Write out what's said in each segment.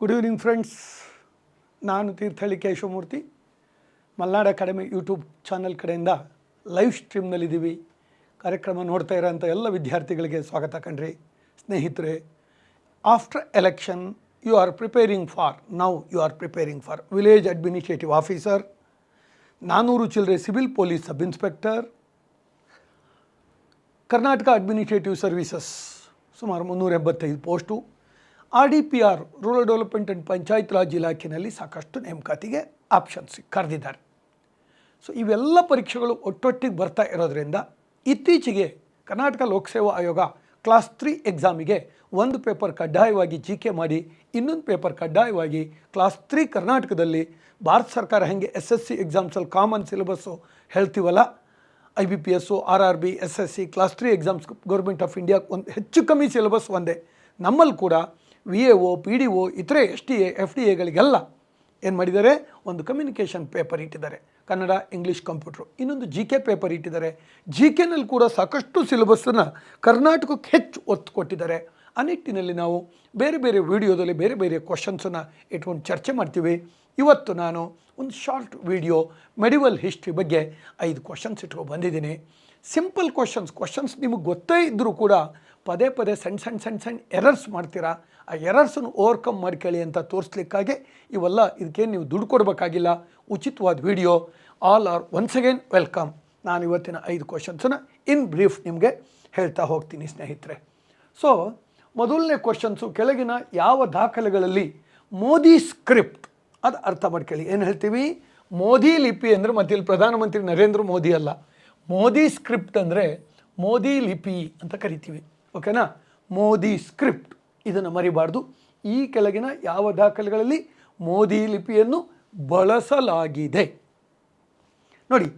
Good evening friends ನಾನು Thirthahalli Keshavamurthy. Malnad academy YouTube channel ಕಡೆಯಿಂದ live ಸ್ಟ್ರೀಮ್ನಲ್ಲಿದ್ದೀವಿ ಕಾರ್ಯಕ್ರಮ ನೋಡ್ತಾ ಇರೋಂಥ ಎಲ್ಲ ವಿದ್ಯಾರ್ಥಿಗಳಿಗೆ ಸ್ವಾಗತ ಕಣ್ರಿ. ಸ್ನೇಹಿತರೆ after election you are preparing for now you are preparing for village administrative officer ನಾನ್ನೂರು ಚಿಲ್ಲರೆ civil police sub inspector Karnataka administrative services ಸುಮಾರು ಮುನ್ನೂರ ಎಂಬತ್ತೈದು post R D P R rural development and panchayat raj ಇಲಾಖೆಯಲ್ಲಿ ಸಾಕಷ್ಟು ನೇಮಕಾತಿಗೆ options ಕರೆದಿದ್ದಾರೆ. So ಇವೆಲ್ಲ ಪರೀಕ್ಷೆಗಳು ಒಟ್ಟೊಟ್ಟಿಗೆ ಬರ್ತಾ ಇರೋದರಿಂದ ಇತ್ತೀಚೆಗೆ ಕರ್ನಾಟಕ ಲೋಕಸೇವಾ ಆಯೋಗ ಕ್ಲಾಸ್ ತ್ರೀ ಎಕ್ಸಾಮಿಗೆ ಒಂದು ಪೇಪರ್ ಕಡ್ಡಾಯವಾಗಿ ಜಿ ಕೆ ಮಾಡಿ, ಇನ್ನೊಂದು ಪೇಪರ್ ಕಡ್ಡಾಯವಾಗಿ ಕ್ಲಾಸ್ ತ್ರೀ ಕರ್ನಾಟಕದಲ್ಲಿ ಭಾರತ ಸರ್ಕಾರ ಹೇಗೆ ಎಸ್ ಎಸ್ ಸಿ ಎಕ್ಸಾಮ್ಸಲ್ಲಿ ಕಾಮನ್ ಸಿಲೆಬಸ್ಸು ಹೇಳ್ತೀವಲ್ಲ? I B P S R R B S S C class three exams government of India ಒಂದು ಹೆಚ್ಚು ಕಮ್ಮಿ ಸಿಲೆಬಸ್ ಒಂದೇ. ನಮ್ಮಲ್ಲಿ ಕೂಡ V A O P D O ಇತರೆ S T A F D ಎಗಳಿಗೆಲ್ಲ ಏನು ಮಾಡಿದ್ದಾರೆ? ಒಂದು ಕಮ್ಯುನಿಕೇಷನ್ ಪೇಪರ್ ಇಟ್ಟಿದ್ದಾರೆ. ಕನ್ನಡ ಇಂಗ್ಲೀಷ್ ಕಂಪ್ಯೂಟ್ರು ಇನ್ನೊಂದು ಜಿ ಕೆ ಪೇಪರ್ ಇಟ್ಟಿದ್ದಾರೆ. ಜಿ ಕೆನಲ್ಲಿ ಕೂಡ ಸಾಕಷ್ಟು ಸಿಲೆಬಸ್ಸನ್ನು ಕರ್ನಾಟಕಕ್ಕೆ ಹೆಚ್ಚು ಒತ್ತು ಕೊಟ್ಟಿದ್ದಾರೆ. ಆ ನಿಟ್ಟಿನಲ್ಲಿ ನಾವು ಬೇರೆ ಬೇರೆ ವಿಡಿಯೋದಲ್ಲಿ ಬೇರೆ ಬೇರೆ ಕ್ವಶನ್ಸನ್ನು ಇಟ್ಕೊಂಡು ಚರ್ಚೆ ಮಾಡ್ತೀವಿ. ಇವತ್ತು ನಾನು ಒಂದು ಶಾರ್ಟ್ ವಿಡಿಯೋ ಮೆಡಿವಲ್ ಹಿಸ್ಟ್ರಿ ಬಗ್ಗೆ ಐದು ಕ್ವಶನ್ಸ್ ಇಟ್ಕೊಂಡು ಬಂದಿದ್ದೀನಿ. ಸಿಂಪಲ್ ಕ್ವಶನ್ಸ್ ಕ್ವಶನ್ಸ್ ನಿಮಗೆ ಗೊತ್ತೇ ಇದ್ದರೂ ಕೂಡ ಪದೇ ಪದೇ ಸಣ್ಣ ಸಣ್ಣ ಸಣ್ಣ ಸಣ್ಣ ಎರರ್ಸ್ ಮಾಡ್ತೀರಾ? ಆ ಎರರ್ಸನ್ನು ಓವರ್ಕಮ್ ಮಾಡ್ಕೊಳ್ಳಿ ಅಂತ ತೋರಿಸ್ಲಿಕ್ಕಾಗಿ ಇವೆಲ್ಲ ಇದಕ್ಕೇನು ನೀವು ದುಡ್ಡು ಕೊಡಬೇಕಾಗಿಲ್ಲ. ಉಚಿತವಾದ video all are once again welcome ನಾನು ಇವತ್ತಿನ ಐದು ಕ್ವಶನ್ಸನ್ನು ಇನ್ ಬ್ರೀಫ್ ನಿಮಗೆ ಹೇಳ್ತಾ ಹೋಗ್ತೀನಿ ಸ್ನೇಹಿತರೆ. ಸೊ ಮೊದಲನೇ ಕ್ವಶನ್ಸು ಕೆಳಗಿನ ಯಾವ ದಾಖಲೆಗಳಲ್ಲಿ ಮೋದಿ ಸ್ಕ್ರಿಪ್ಟ್ ಅದು ಅರ್ಥ ಮಾಡ್ಕೊಳ್ಳಿ. ಏನು ಹೇಳ್ತೀವಿ? ಮೋದಿ ಲಿಪಿ ಅಂದರೆ ಮತ್ತೆ ಇಲ್ಲಿ ಪ್ರಧಾನಮಂತ್ರಿ ನರೇಂದ್ರ ಮೋದಿ ಅಲ್ಲ. ಮೋದಿ ಸ್ಕ್ರಿಪ್ಟ್ ಅಂದರೆ ಮೋದಿ ಲಿಪಿ ಅಂತ ಕರಿತೀವಿ. ಓಕೆನಾ? ಮೋದಿ ಸ್ಕ್ರಿಪ್ಟ್. ಇದನ್ನು ಮರಿಬಾರ್ದು. ಈ ಕೆಳಗಿನ ಯಾವ ದಾಖಲೆಗಳಲ್ಲಿ ಮೋದಿ ಲಿಪಿಯನ್ನು ಬಳಸಲಾಗಿದೆ? ನೋಡಿ,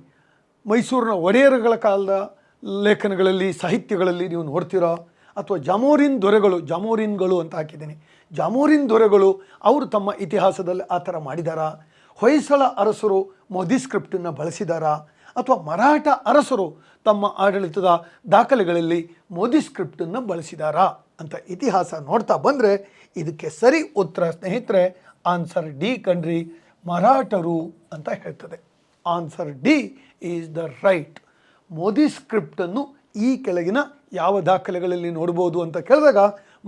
ಮೈಸೂರಿನ ಒಡೆಯರುಗಳ ಕಾಲದ ಲೇಖನಗಳಲ್ಲಿ, ಸಾಹಿತ್ಯಗಳಲ್ಲಿ ನೀವು ನೋಡ್ತೀರೋ? ಅಥವಾ ಜಾಮೋರಿನ್ ದೊರೆಗಳು, ಜಾಮೋರಿನ್ಗಳು ಅಂತ ಹಾಕಿದ್ದೀನಿ. ಜಾಮೋರಿನ್ ದೊರೆಗಳು ಅವರು ತಮ್ಮ ಇತಿಹಾಸದಲ್ಲಿ ಆ ಥರ ಮಾಡಿದಾರಾ? ಹೊಯ್ಸಳ ಅರಸರು ಮೋದಿ ಸ್ಕ್ರಿಪ್ಟನ್ನು ಬಳಸಿದಾರಾ? ಅಥವಾ ಮರಾಠ ಅರಸರು ತಮ್ಮ ಆಡಳಿತದ ದಾಖಲೆಗಳಲ್ಲಿ ಮೋದಿ ಸ್ಕ್ರಿಪ್ಟನ್ನು ಬಳಸಿದಾರಾ ಅಂತ ಇತಿಹಾಸ ನೋಡ್ತಾ ಬಂದರೆ ಇದಕ್ಕೆ ಸರಿ ಉತ್ತರ ಸ್ನೇಹಿತರೆ, ಆನ್ಸರ್ ಡಿ ಕಣ್ರಿ, ಮರಾಠರು ಅಂತ ಹೇಳ್ತದೆ. Answer D is the right. Modi ಸ್ಕ್ರಿಪ್ಟನ್ನು ಈ ಕೆಳಗಿನ ಯಾವ ದಾಖಲೆಗಳಲ್ಲಿ ನೋಡ್ಬೋದು ಅಂತ ಕೇಳಿದಾಗ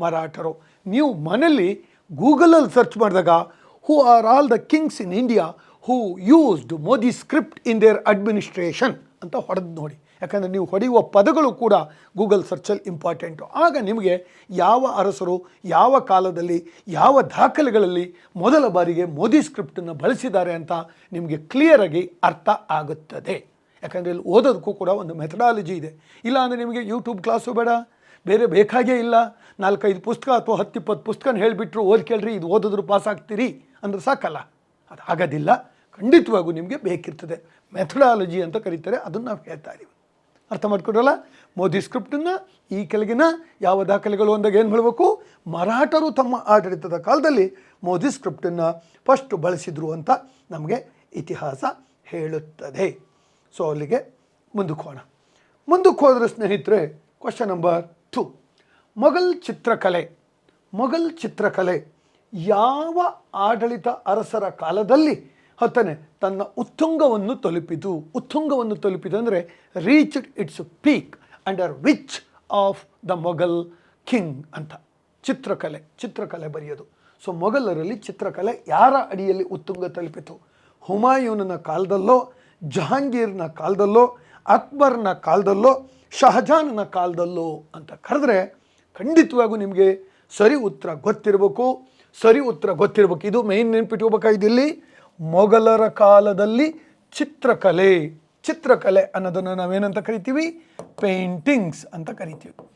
ಮರಾಠರು. ನೀವು ಮನೆಯಲ್ಲಿ ಗೂಗಲಲ್ಲಿ ಸರ್ಚ್ ಮಾಡಿದಾಗ, who are all the kings in India who used Modi script in their administration ಅಂತ ಹೊಡೆದು ನೋಡಿ. ಯಾಕಂದರೆ ನೀವು ಹೊಡೆಯುವ ಪದಗಳು ಕೂಡ ಗೂಗಲ್ ಸರ್ಚಲ್ಲಿ ಇಂಪಾರ್ಟೆಂಟು ಆಗ ನಿಮಗೆ ಯಾವ ಅರಸರು ಯಾವ ಕಾಲದಲ್ಲಿ ಯಾವ ದಾಖಲೆಗಳಲ್ಲಿ ಮೊದಲ ಬಾರಿಗೆ ಮೋದಿ ಸ್ಕ್ರಿಪ್ಟನ್ನು ಬಳಸಿದ್ದಾರೆ ಅಂತ ನಿಮಗೆ ಕ್ಲಿಯರಾಗಿ ಅರ್ಥ ಆಗುತ್ತದೆ. ಯಾಕಂದರೆ ಇಲ್ಲಿ ಓದೋದಕ್ಕೂ ಕೂಡ ಒಂದು ಮೆಥಡಾಲಜಿ ಇದೆ. ಇಲ್ಲ ಅಂದರೆ ನಿಮಗೆ ಯೂಟ್ಯೂಬ್ ಕ್ಲಾಸು ಬೇಡ. ಬೇರೆ ಬೇಕಾಗೇ ಇಲ್ಲ. ನಾಲ್ಕೈದು ಪುಸ್ತಕ ಅಥವಾ ಹತ್ತಿಪ್ಪತ್ತು ಪುಸ್ತಕನ ಹೇಳಿಬಿಟ್ರು ಓದಿ ಕೇಳ್ರಿ ಇದು ಓದಿದ್ರು ಪಾಸ್ ಆಗ್ತೀರಿ. ಅಂದ್ರೆ ಸಾಕಲ್ಲ. ಅದು ಆಗೋದಿಲ್ಲ ಖಂಡಿತವಾಗೂ ನಿಮಗೆ ಬೇಕಿರ್ತದೆ. ಮೆಥಡಾಲಜಿ ಅಂತ ಕರೀತಾರೆ, ಅದನ್ನು ನಾವು ಹೇಳ್ತಾ ಇದ್ದೀವಿ ಅರ್ಥ ಮಾಡ್ಕೊಡ್ರಲ್ಲ? ಮೋದಿ ಸ್ಕ್ರಿಪ್ಟನ್ನು ಈ ಕೆಳಗಿನ ಯಾವ ದಾಖಲೆಗಳು ಅಂದಾಗ ಏನು ಹೇಳಬೇಕು? ಮರಾಠರು ತಮ್ಮ ಆಡಳಿತದ ಕಾಲದಲ್ಲಿ ಮೋದಿ ಸ್ಕ್ರಿಪ್ಟನ್ನು ಫಸ್ಟ್ ಬಳಸಿದ್ರು ಅಂತ ನಮಗೆ ಇತಿಹಾಸ ಹೇಳುತ್ತದೆ. ಸೊ ಅಲ್ಲಿಗೆ ಮುಂದಕ್ಕೆ ಹೋಗೋಣ. ಮುಂದಕ್ಕೆ ಹೋದರೆ ಸ್ನೇಹಿತರೆ ಕ್ವಶನ್ ನಂಬರ್ ಟು ಮೊಘಲ್ ಚಿತ್ರಕಲೆ ಮೊಘಲ್ ಚಿತ್ರಕಲೆ ಯಾವ ಆಡಳಿತ ಅರಸರ ಕಾಲದಲ್ಲಿ ಹತ್ತನೆ, ತನ್ನ ಉತ್ತುಂಗವನ್ನು ತಲುಪಿತು. ಉತ್ತುಂಗವನ್ನು ತಲುಪಿತು ಅಂದರೆ reached its peak under which of the Mughal king ಅಂತ. ಚಿತ್ರಕಲೆ ಚಿತ್ರಕಲೆ ಬರೆಯೋದು. ಸೊ ಮೊಘಲರಲ್ಲಿ ಚಿತ್ರಕಲೆ ಯಾರ ಅಡಿಯಲ್ಲಿ ಉತ್ತುಂಗ ತಲುಪಿತು? ಹುಮಾಯೂನನ ಕಾಲದಲ್ಲೋ, ಜಹಾಂಗೀರ್ನ ಕಾಲದಲ್ಲೋ, ಅಕ್ಬರ್ನ ಕಾಲದಲ್ಲೋ, ಶಹಜಾನ್ನ ಕಾಲದಲ್ಲೋ ಅಂತ ಕರೆದ್ರೆ ಖಂಡಿತವಾಗೂ ನಿಮಗೆ ಸರಿ ಉತ್ತರ ಗೊತ್ತಿರಬೇಕು. ಸರಿ ಉತ್ತರ ಗೊತ್ತಿರಬೇಕು. ಇದು ಮೇಯ್ನ್ ನೆನ್ಪಿಟ್ಕೋಬೇಕಾಗಿದೆ ಇಲ್ಲಿ ಮೊಘಲರ ಕಾಲದಲ್ಲಿ ಚಿತ್ರಕಲೆ. ಚಿತ್ರಕಲೆ ಅನ್ನೋದನ್ನು ನಾವೇನಂತ ಕರಿತೀವಿ? ಪೇಂಟಿಂಗ್ಸ್ ಅಂತ ಕರಿತೀವಿ.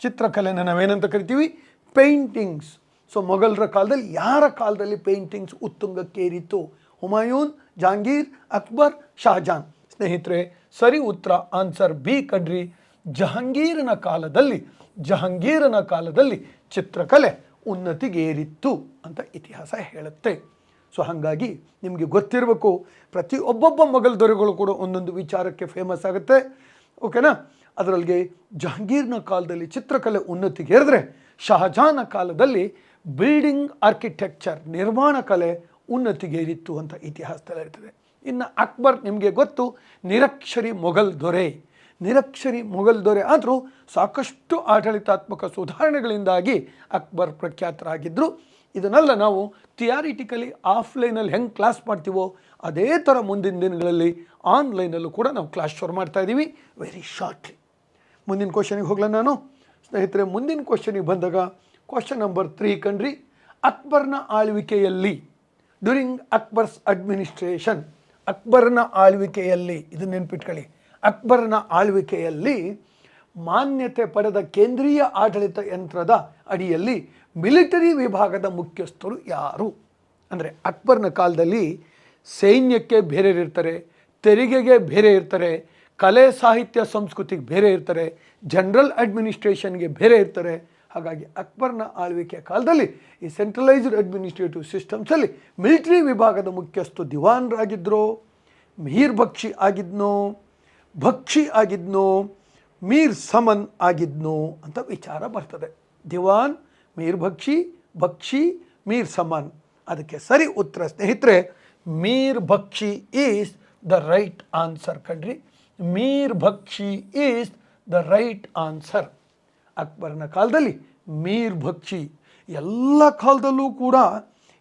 ಚಿತ್ರಕಲೆನ ನಾವೇನಂತ ಕರಿತೀವಿ? ಪೇಂಟಿಂಗ್ಸ್ ಸೊ ಮೊಘಲರ ಕಾಲದಲ್ಲಿ ಯಾರ ಕಾಲದಲ್ಲಿ ಪೇಂಟಿಂಗ್ಸ್ ಉತ್ತುಂಗಕ್ಕೇರಿತು ಹುಮಾಯೂನ್, ಜಹಾಂಗೀರ್, ಅಕ್ಬರ್ ಶಹಜಾನ್ ಸ್ನೇಹಿತರೆ, ಸರಿ ಉತ್ತರ, ಆನ್ಸರ್ ಬಿ ಕಣ್ರಿ. ಜಹಾಂಗೀರನ ಕಾಲದಲ್ಲಿ ಜಹಾಂಗೀರನ ಕಾಲದಲ್ಲಿ ಚಿತ್ರಕಲೆ ಉನ್ನತಿಗೇರಿತ್ತು ಅಂತ ಇತಿಹಾಸ ಹೇಳುತ್ತೆ. ಸೊ ಹಾಗಾಗಿ ನಿಮಗೆ ಗೊತ್ತಿರಬೇಕು, ಪ್ರತಿ ಒಬ್ಬೊಬ್ಬ ಮೊಘಲ್ ದೊರೆಗಳು ಕೂಡ ಒಂದೊಂದು ವಿಚಾರಕ್ಕೆ ಫೇಮಸ್ ಆಗುತ್ತೆ. ಓಕೆನಾ ಅದರಲ್ಲಿಗೆ ಜಹಾಂಗೀರ್ನ ಕಾಲದಲ್ಲಿ ಚಿತ್ರಕಲೆ ಉನ್ನತಿಗೇರಿದ್ರೆ ಶಹಜಾನ ಕಾಲದಲ್ಲಿ ಬಿಲ್ಡಿಂಗ್ ಆರ್ಕಿಟೆಕ್ಚರ್ ನಿರ್ಮಾಣ ಕಲೆ ಉನ್ನತಿಗೇರಿತ್ತು ಅಂತ ಇತಿಹಾಸದಲ್ಲಿ ಇರ್ತದೆ ಇನ್ನು ಅಕ್ಬರ್ ನಿಮಗೆ ಗೊತ್ತು, ನಿರಕ್ಷರಿ ಮೊಘಲ್ ದೊರೆ. ನಿರಕ್ಷರಿ ಮೊಘಲ್ ದೊರೆ ಆದರೂ ಸಾಕಷ್ಟು ಆಡಳಿತಾತ್ಮಕ ಸುಧಾರಣೆಗಳಿಂದಾಗಿ ಅಕ್ಬರ್ ಪ್ರಖ್ಯಾತರಾಗಿದ್ದರು ಇದನ್ನೆಲ್ಲ ನಾವು ಥಿಯಾರಿಟಿಕಲಿ ಆಫ್ಲೈನಲ್ಲಿ ಹೆಂಗೆ ಕ್ಲಾಸ್ ಮಾಡ್ತೀವೋ ಅದೇ ಥರ ಮುಂದಿನ ದಿನಗಳಲ್ಲಿ ಆನ್ಲೈನಲ್ಲೂ ಕೂಡ ನಾವು ಕ್ಲಾಸ್ ಶುರು ಮಾಡ್ತಾ ಇದ್ದೀವಿ. ವೆರಿ ಶಾರ್ಟ್ಲಿ ಮುಂದಿನ ಕ್ವಶನಿಗೆ ಹೋಗ್ಲಾ ನಾನು. ಸ್ನೇಹಿತರೆ, ಮುಂದಿನ ಕ್ವಶನಿಗೆ ಬಂದಾಗ ಕ್ವಶನ್ ನಂಬರ್ ತ್ರೀ ಕಣ್ರಿ ಅಕ್ಬರ್ನ ಆಳ್ವಿಕೆಯಲ್ಲಿ ಡ್ಯೂರಿಂಗ್ ಅಕ್ಬರ್ಸ್ ಅಡ್ಮಿನಿಸ್ಟ್ರೇಷನ್ ಅಕ್ಬರ್ನ ಆಳ್ವಿಕೆಯಲ್ಲಿ ಇದು ನೆನ್ಪಿಟ್ಕೊಳ್ಳಿ. ಅಕ್ಬರ್ನ ಆಳ್ವಿಕೆಯಲ್ಲಿ ಮಾನ್ಯತೆ ಪಡೆದ ಕೇಂದ್ರೀಯ ಆಡಳಿತ ಯಂತ್ರದ ಅಡಿಯಲ್ಲಿ ಮಿಲಿಟರಿ ವಿಭಾಗದ ಮುಖ್ಯಸ್ಥರು ಯಾರು? ಅಂದರೆ ಅಕ್ಬರ್ನ ಕಾಲದಲ್ಲಿ ಸೈನ್ಯಕ್ಕೆ ಬೇರೆ ಇರ್ತಾರೆ, ತೆರಿಗೆಗೆ ಬೇರೆ ಇರ್ತಾರೆ, ಕಲೆ, ಸಾಹಿತ್ಯ, ಸಂಸ್ಕೃತಿಗೆ ಬೇರೆ ಇರ್ತಾರೆ, ಜನರಲ್ ಅಡ್ಮಿನಿಸ್ಟ್ರೇಷನ್ಗೆ ಬೇರೆ ಇರ್ತಾರೆ. ಹಾಗಾಗಿ ಅಕ್ಬರ್ನ ಆಳ್ವಿಕೆಯ ಕಾಲದಲ್ಲಿ ಈ ಸೆಂಟ್ರಲೈಸ್ಡ್ ಅಡ್ಮಿನಿಸ್ಟ್ರೇಟಿವ್ ಸಿಸ್ಟಮ್ಸಲ್ಲಿ ಮಿಲಿಟರಿ ವಿಭಾಗದ ಮುಖ್ಯಸ್ಥ ದಿವಾನ್ರಾಗಿದ್ದರು ಮೀರ್ ಬಕ್ಷಿ ಆಗಿದ್ನೋ, ಭಕ್ಷಿ ಆಗಿದ್ನೋ ಮೀರ್ ಸಮನ್ ಆಗಿದ್ನು ಅಂತ ವಿಚಾರ ಬರ್ತದೆ. ದಿವಾನ್, ಮೀರ್ ಭಕ್ಷಿ ಭಕ್ಷಿ, ಮೀರ್ ಸಮನ್. ಅದಕ್ಕೆ ಸರಿ ಉತ್ತರ. ಸ್ನೇಹಿತರೆ, Mir Bakshi is the right answer. ಕಣ್ರಿ, Mir Bakshi is the right answer. ಅಕ್ಬರ್ನ ಕಾಲದಲ್ಲಿ ಮೀರ್ ಭಕ್ಷಿ ಎಲ್ಲ ಕಾಲದಲ್ಲೂ ಕೂಡ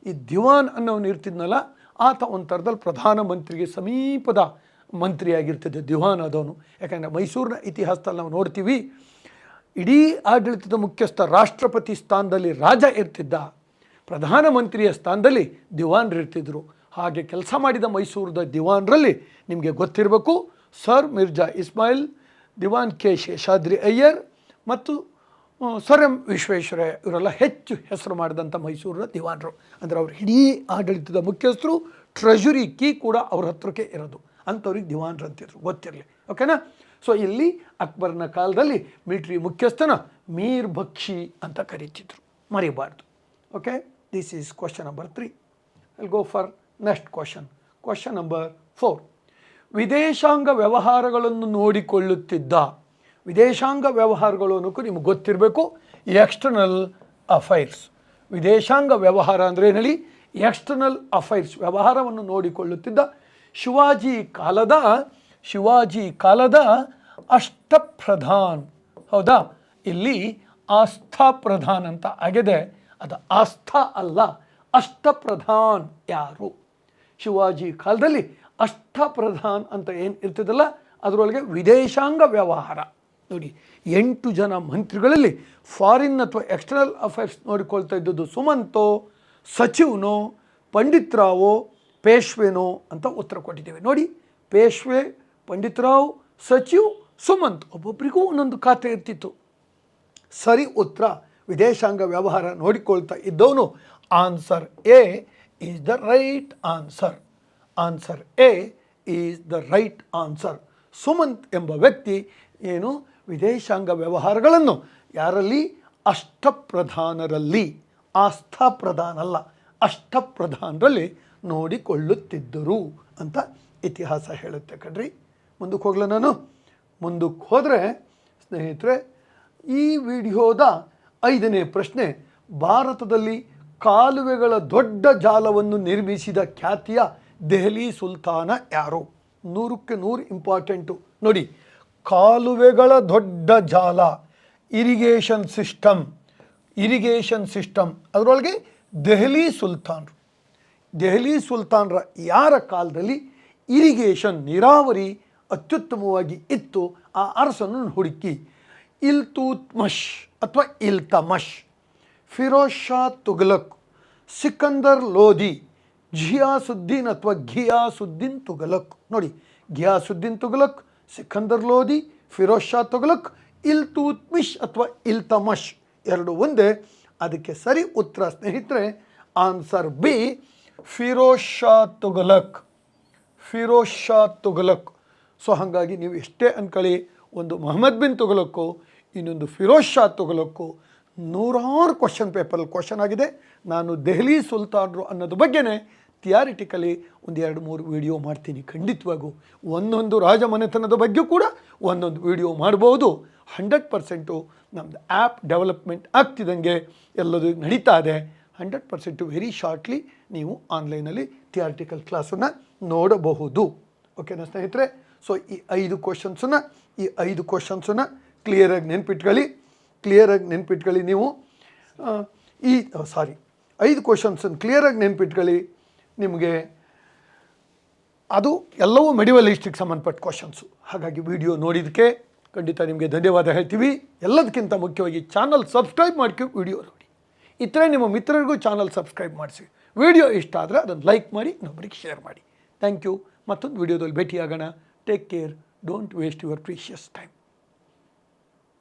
ಈ ದಿವಾನ್ ಅನ್ನೋನು ಇರ್ತಿದ್ನಲ್ಲ, ಆತ ಒಂಥರದಲ್ಲಿ ಥರದಲ್ಲಿ ಪ್ರಧಾನಮಂತ್ರಿಗೆ ಸಮೀಪದ ಮಂತ್ರಿಯಾಗಿರ್ತಿದ್ದ ದಿವಾನ್ ಆದವನು. ಯಾಕಂದರೆ ಮೈಸೂರಿನ ಇತಿಹಾಸದಲ್ಲಿ ನಾವು ನೋಡ್ತೀವಿ, ಇಡೀ ಆಡಳಿತದ ಮುಖ್ಯಸ್ಥ ರಾಷ್ಟ್ರಪತಿ ಸ್ಥಾನದಲ್ಲಿ ರಾಜ ಇರ್ತಿದ್ದ, ಪ್ರಧಾನಮಂತ್ರಿಯ ಸ್ಥಾನದಲ್ಲಿ ದಿವಾನ್ರಿರ್ತಿದ್ರು ಹಾಗೆ ಕೆಲಸ ಮಾಡಿದ ಮೈಸೂರದ ದಿವಾನ್ರಲ್ಲಿ ನಿಮಗೆ ಗೊತ್ತಿರಬೇಕು, ಸರ್ ಮಿರ್ಜಾ ಇಸ್ಮಾಯಿಲ್, ದಿವಾನ್ ಕೆ ಶೇಷಾದ್ರಿ ಅಯ್ಯರ್ ಮತ್ತು ಸರ್ ಎಂ ವಿಶ್ವೇಶ್ವರಯ್ಯ ಇವರೆಲ್ಲ ಹೆಚ್ಚು ಹೆಸರು ಮಾಡಿದಂಥ ಮೈಸೂರಿನ ದಿವಾನರು. ಅಂದರೆ ಅವ್ರ ಇಡೀ ಆಡಳಿತದ ಮುಖ್ಯಸ್ಥರು, ಟ್ರೆಜುರಿ ಕೀ ಕೂಡ ಅವ್ರ ಹತ್ರಕ್ಕೆ ಇರೋದು. ಅಂಥವ್ರಿಗೆ ದಿವಾನ್ರು ಅಂತಿದ್ರು. ಗೊತ್ತಿರಲಿ. ಓಕೆನಾ ಸೊ ಇಲ್ಲಿ ಅಕ್ಬರ್ನ ಕಾಲದಲ್ಲಿ ಮಿಲಿಟ್ರಿ ಮುಖ್ಯಸ್ಥನ ಮೀರ್ ಬಕ್ಷಿ ಅಂತ ಕರೀತಿದ್ರು. ಮರಿಬಾರ್ದು. Okay this is question number three will go for next question question number four ವಿದೇಶಾಂಗ ವ್ಯವಹಾರಗಳನ್ನು ನೋಡಿಕೊಳ್ಳುತ್ತಿದ್ದ, ವಿದೇಶಾಂಗ ವ್ಯವಹಾರಗಳು ಅನ್ನೋಕ್ಕೂ ನಿಮ್ಗೆ ಗೊತ್ತಿರಬೇಕು. ಎಕ್ಸ್ಟರ್ನಲ್ ಅಫೈರ್ಸ್ ವಿದೇಶಾಂಗ ವ್ಯವಹಾರ ಅಂದರೆ ಹೇಳಿ? ಎಕ್ಸ್ಟರ್ನಲ್ ಅಫೈರ್ಸ್ ವ್ಯವಹಾರವನ್ನು ನೋಡಿಕೊಳ್ಳುತ್ತಿದ್ದ ಶಿವಾಜಿ ಕಾಲದ ಶಿವಾಜಿ ಕಾಲದ ಅಷ್ಟಪ್ರಧಾನ್. ಹೌದಾ? ಇಲ್ಲಿ ಆಸ್ಥಾ ಪ್ರಧಾನ್ ಅಂತ ಆಗಿದೆ. ಅದು ಆಸ್ಥಾ ಅಲ್ಲ, ಅಷ್ಟಪ್ರಧಾನ್ ಯಾರು? ಶಿವಾಜಿ ಕಾಲದಲ್ಲಿ ಅಷ್ಟಪ್ರಧಾನ್ ಅಂತ ಏನು ಇರ್ತದಲ್ಲ ಅದರೊಳಗೆ ವಿದೇಶಾಂಗ ವ್ಯವಹಾರ. ನೋಡಿ, ಎಂಟು ಜನ ಮಂತ್ರಿಗಳಲ್ಲಿ ಫಾರಿನ್ ಅಥವಾ ಎಕ್ಸ್ಟರ್ನಲ್ ಅಫೇರ್ಸ್ ನೋಡಿಕೊಳ್ತಾ ಇದ್ದದ್ದು ಸುಮಂತೋ, ಸಚಿವನೋ ಪಂಡಿತ್ ರಾವೋ ಪೇಶ್ವೆನೋ ಅಂತ ಉತ್ತರ ಕೊಟ್ಟಿದ್ದೇವೆ. ನೋಡಿ, ಪೇಶ್ವೆ, ಪಂಡಿತರಾವ್, ಸಚಿವ್, ಸುಮಂತ್ ಒಬ್ಬೊಬ್ಬರಿಗೂ ಒಂದೊಂದು ಖಾತೆ ಇರ್ತಿತ್ತು. ಸರಿ ಉತ್ತರ ವಿದೇಶಾಂಗ ವ್ಯವಹಾರ ನೋಡಿಕೊಳ್ತಾ ಇದ್ದವನು, answer A is the right answer. Answer A is the right answer. Sumant ಎಂಬ ವ್ಯಕ್ತಿ ಏನು ವಿದೇಶಾಂಗ ವ್ಯವಹಾರಗಳನ್ನು ಯಾರಲ್ಲಿ? ಅಷ್ಟಪ್ರಧಾನರಲ್ಲಿ ಆಸ್ಥಾ ಪ್ರಧಾನ ಅಲ್ಲ ಅಷ್ಟಪ್ರಧಾನರಲ್ಲಿ ನೋಡಿಕೊಳ್ಳುತ್ತಿದ್ದರು ಅಂತ ಇತಿಹಾಸ ಹೇಳುತ್ತೆ ಕಣ್ರಿ. ಮುಂದಕ್ಕೆ ಹೋಗಲ ನಾನು? ಮುಂದಕ್ಕೆ ಹೋದರೆ ಸ್ನೇಹಿತರೆ, ಈ ವಿಡಿಯೋದ ಐದನೇ ಪ್ರಶ್ನೆ, ಭಾರತದಲ್ಲಿ ಕಾಲುವೆಗಳ ದೊಡ್ಡ ಜಾಲವನ್ನು ನಿರ್ಮಿಸಿದ ಖ್ಯಾತಿಯ ದೆಹಲಿ ಸುಲ್ತಾನ ಯಾರು? ನೂರಕ್ಕೆ ನೂರು ಇಂಪಾರ್ಟೆಂಟು ನೋಡಿ, ಕಾಲುವೆಗಳ ದೊಡ್ಡ ಜಾಲ ಇರಿಗೇಷನ್ ಸಿಸ್ಟಮ್ ಇರಿಗೇಷನ್ ಸಿಸ್ಟಮ್ ಅದರೊಳಗೆ ದೆಹಲಿ ಸುಲ್ತಾನರು. ದೆಹಲಿ ಸುಲ್ತಾನರ ಯಾರ ಕಾಲದಲ್ಲಿ ಇರಿಗೇಷನ್, ನೀರಾವರಿ ಅತ್ಯುತ್ತಮವಾಗಿ ಇತ್ತು, ಆ ಅರಸನ್ನು ಹುಡುಕಿ. ಇಲ್ತೂತ್ಮಶ್ ಅಥವಾ ಇಲ್ತಮಶ್ ಫಿರೋಜ್ ಶಾ ತುಘಲಕ್, ಸಿಕಂದರ್ ಲೋಧಿ ಝಿಯಾಸುದ್ದೀನ್ ಅಥವಾ ಘಿಯಾಸುದ್ದೀನ್ ತುಗಲಕ್ ನೋಡಿ, ಘಿಯಾಸುದ್ದೀನ್ ತುಘಲಕ್, ಸಿಕಂದರ್ ಲೋಧಿ, ಫಿರೋಜ್ ಶಾ ತುಘಲಕ್ ಇಲ್ತೂತ್ಮಿಶ್ ಅಥವಾ ಇಲ್ತಮಶ್ ಎರಡು ಒಂದೇ. ಅದಕ್ಕೆ ಸರಿ ಉತ್ತರ ಸ್ನೇಹಿತರೆ, answer B Firoz Shah Tughlaq Firoz Shah Tughlaq so ಹಾಗಾಗಿ ನೀವು ಎಷ್ಟೇ ಅನ್ಕೊಳ್ಳಿ ಒಂದು ಮೊಹಮ್ಮದ್ ಬಿನ್ ತುಘಲಕ್ಕು, ಇನ್ನೊಂದು ಫಿರೋಜ್ ಶಾ ತುಘಲಕ್ಕು ನೂರಾರು ಕ್ವಶನ್ ಪೇಪರಲ್ಲಿ ಕ್ವಶನ್ ಆಗಿದೆ. ನಾನು ದೆಹಲಿ ಸುಲ್ತಾನರು ಅನ್ನೋದ್ರ ಬಗ್ಗೆನೇ ಥಿಯಾರಿಟಿಕಲಿ ಒಂದು ಎರಡು ಮೂರು ವಿಡಿಯೋ ಮಾಡ್ತೀನಿ. ಖಂಡಿತವಾಗೂ ಒಂದೊಂದು ರಾಜಮನೆತನದ ಬಗ್ಗೆ ಕೂಡ ಒಂದೊಂದು ವಿಡಿಯೋ ಮಾಡ್ಬೋದು. ಹಂಡ್ರೆಡ್ ಪರ್ಸೆಂಟು ನಮ್ಮದು ಆ್ಯಪ್ ಡೆವಲಪ್ಮೆಂಟ್ ಆಗ್ತಿದ್ದಂಗೆ ಎಲ್ಲದೂ ನಡೀತಾ ಇದೆ. ಹಂಡ್ರೆಡ್ ಪರ್ಸೆಂಟು ವೆರಿ ಶಾರ್ಟ್ಲಿ ನೀವು ಆನ್ಲೈನಲ್ಲಿ ಥಿಯಾರ್ಟಿಕಲ್ ಕ್ಲಾಸನ್ನು ನೋಡಬಹುದು. ಓಕೆನಾ ಸ್ನೇಹಿತರೆ? ಸೊ ಈ ಐದು ಕ್ವಶನ್ಸನ್ನ ಈ ಐದು ಕ್ವಶನ್ಸನ್ನು ಕ್ಲಿಯರಾಗಿ ನೆನ್ಪಿಟ್ಕೊಳ್ಳಿ. ಕ್ಲಿಯರಾಗಿ ನೆನ್ಪಿಟ್ಕೊಳ್ಳಿ ನೀವು. ಈ ಸಾರಿ ಐದು ಕ್ವಶನ್ಸನ್ನು ಕ್ಲಿಯರಾಗಿ ನೆನ್ಪಿಟ್ಕೊಳ್ಳಿ ನಿಮಗೆ. ಅದು ಎಲ್ಲವೂ ಮೆಡಿವಲ್ ಹಿಸ್ಟ್ರಿಗೆ ಸಂಬಂಧಪಟ್ಟ ಕ್ವಶನ್ಸು ಹಾಗಾಗಿ ವಿಡಿಯೋ ನೋಡಿದ್ದಕ್ಕೆ ಖಂಡಿತ ನಿಮಗೆ ಧನ್ಯವಾದ ಹೇಳ್ತೀವಿ. ಎಲ್ಲದಕ್ಕಿಂತ ಮುಖ್ಯವಾಗಿ ಚಾನಲ್ ಸಬ್ಸ್ಕ್ರೈಬ್ ಮಾಡ್ಕೊ ವಿಡಿಯೋ ಇತರೆ ನಿಮ್ಮ ಮಿತ್ರರಿಗೂ ಚಾನಲ್ ಸಬ್ಸ್ಕ್ರೈಬ್ ಮಾಡಿಸಿ. ವಿಡಿಯೋ ಇಷ್ಟ ಆದರೆ ಅದನ್ನು ಲೈಕ್ ಮಾಡಿ ಇನ್ನೊಬ್ಬರಿಗೆ ಶೇರ್ ಮಾಡಿ. ಥ್ಯಾಂಕ್ ಯು ಮತ್ತೊಂದು ವಿಡಿಯೋದಲ್ಲಿ ಭೇಟಿಯಾಗೋಣ. Take care don't waste your precious time